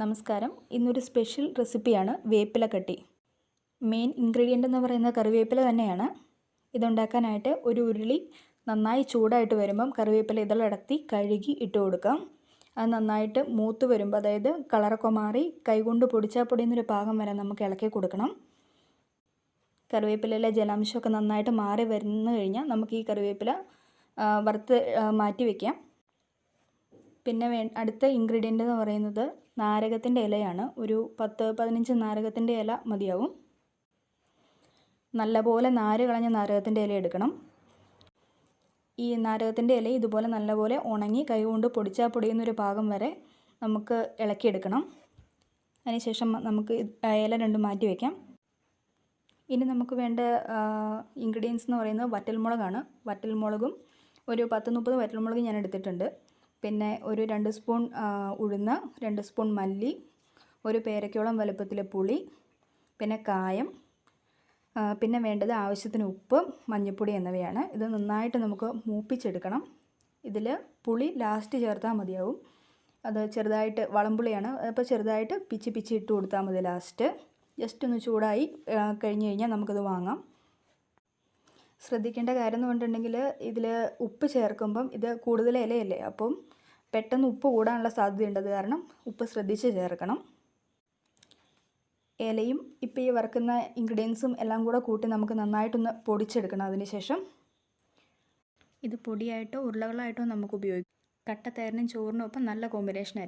നമസ്കാരം. ഇന്നൊരു സ്പെഷ്യൽ റെസിപ്പിയാണ് വേപ്പില കട്ടി മെയിൻ ഇൻഗ്രീഡിയന്റ് എന്ന് പറയുന്നത് കറിവേപ്പില തന്നെയാണ്. ഇതുണ്ടാക്കാനായിട്ട് ഒരു ഉരുളി നന്നായി ചൂടായിട്ട് വരുമ്പം കറിവേപ്പില ഇതളടത്തി കഴുകി ഇട്ട് കൊടുക്കാം. അത് നന്നായിട്ട് മൂത്ത് വരുമ്പോൾ അതായത് കളറൊക്കെ മാറി കൈകൊണ്ട് പൊടിച്ചാൽ പൊടിയുന്നൊരു പാകം വരെ നമുക്ക് ഇളക്കി കൊടുക്കണം. കറിവേപ്പിലയിലെ ജലാംശമൊക്കെ നന്നായിട്ട് മാറി വരുന്നു കഴിഞ്ഞാൽ നമുക്ക് ഈ കറിവേപ്പില വറുത്ത് മാറ്റി വയ്ക്കാം പിന്നെ വേ അടുത്ത ഇൻഗ്രീഡിയന്റ് എന്ന് പറയുന്നത് നാരകത്തിന്റെ ഇലയാണ്. ഒരു പത്ത് പതിനഞ്ച് നാരകത്തിന്റെ ഇല മതിയാവും. നല്ലപോലെ നാര് കളഞ്ഞ നാരകത്തിന്റെ ഇല എടുക്കണം. ഈ നാരകത്തിന്റെ ഇല ഇതുപോലെ നല്ലപോലെ ഉണങ്ങി കൈകൊണ്ട് പൊടിച്ചാൽ പൊടിയുന്നൊരു ഭാഗം വരെ നമുക്ക് ഇളക്കിയെടുക്കണം. അതിനുശേഷം നമുക്ക് ഇല രണ്ടും മാറ്റി വയ്ക്കാം ഇനി നമുക്ക് വേണ്ട ഇൻഗ്രീഡിയൻസ് എന്ന് പറയുന്നത് വറ്റൽമുളകാണ്. വറ്റൽമുളകും ഒരു പത്ത് മുപ്പത് വറ്റൽമുളക് ഞാൻ എടുത്തിട്ടുണ്ട്. പിന്നെ ഒരു രണ്ട് സ്പൂൺ ഉഴുന്ന രണ്ട് സ്പൂൺ മല്ലി ഒരു പേരക്കോളം വലുപ്പത്തിലെ പുളി പിന്നെ കായം പിന്നെ വേണ്ടത് ആവശ്യത്തിന് ഉപ്പ് മഞ്ഞൾപ്പൊടി എന്നിവയാണ്. ഇത് നന്നായിട്ട് നമുക്ക് മൂപ്പിച്ചെടുക്കണം. ഇതിൽ പുളി ലാസ്റ്റ് ചേർത്താൽ മതിയാവും. അത് ചെറുതായിട്ട് വളംപുളിയാണ്. അപ്പോൾ ചെറുതായിട്ട് പിച്ചി പിച്ചി ഇട്ട് കൊടുത്താൽ മതി ലാസ്റ്റ് ജസ്റ്റ് ഒന്ന് ചൂടായി കഴിഞ്ഞ് കഴിഞ്ഞാൽ നമുക്കത് വാങ്ങാം. ശ്രദ്ധിക്കേണ്ട കാര്യം എന്ന് പറഞ്ഞിട്ടുണ്ടെങ്കിൽ ഇതിൽ ഉപ്പ് ചേർക്കുമ്പം ഇത് കൂടുതൽ ഇലയല്ലേ അപ്പം പെട്ടെന്ന് ഉപ്പ് കൂടാനുള്ള സാധ്യതയുണ്ടത് കാരണം ഉപ്പ് ശ്രദ്ധിച്ച് ചേർക്കണം. ഇലയും ഇപ്പം ഈ വറുക്കുന്ന ഇൻഗ്രീഡിയൻസും എല്ലാം കൂടെ കൂട്ടി നമുക്ക് നന്നായിട്ടൊന്ന് പൊടിച്ചെടുക്കണം അതിന് ശേഷം. ഇത് പൊടിയായിട്ടോ ഉരുളകളായിട്ടോ നമുക്ക് ഉപയോഗിക്കാം. കട്ട തേരനും ചോറിനും ഒപ്പം നല്ല കോമ്പിനേഷൻ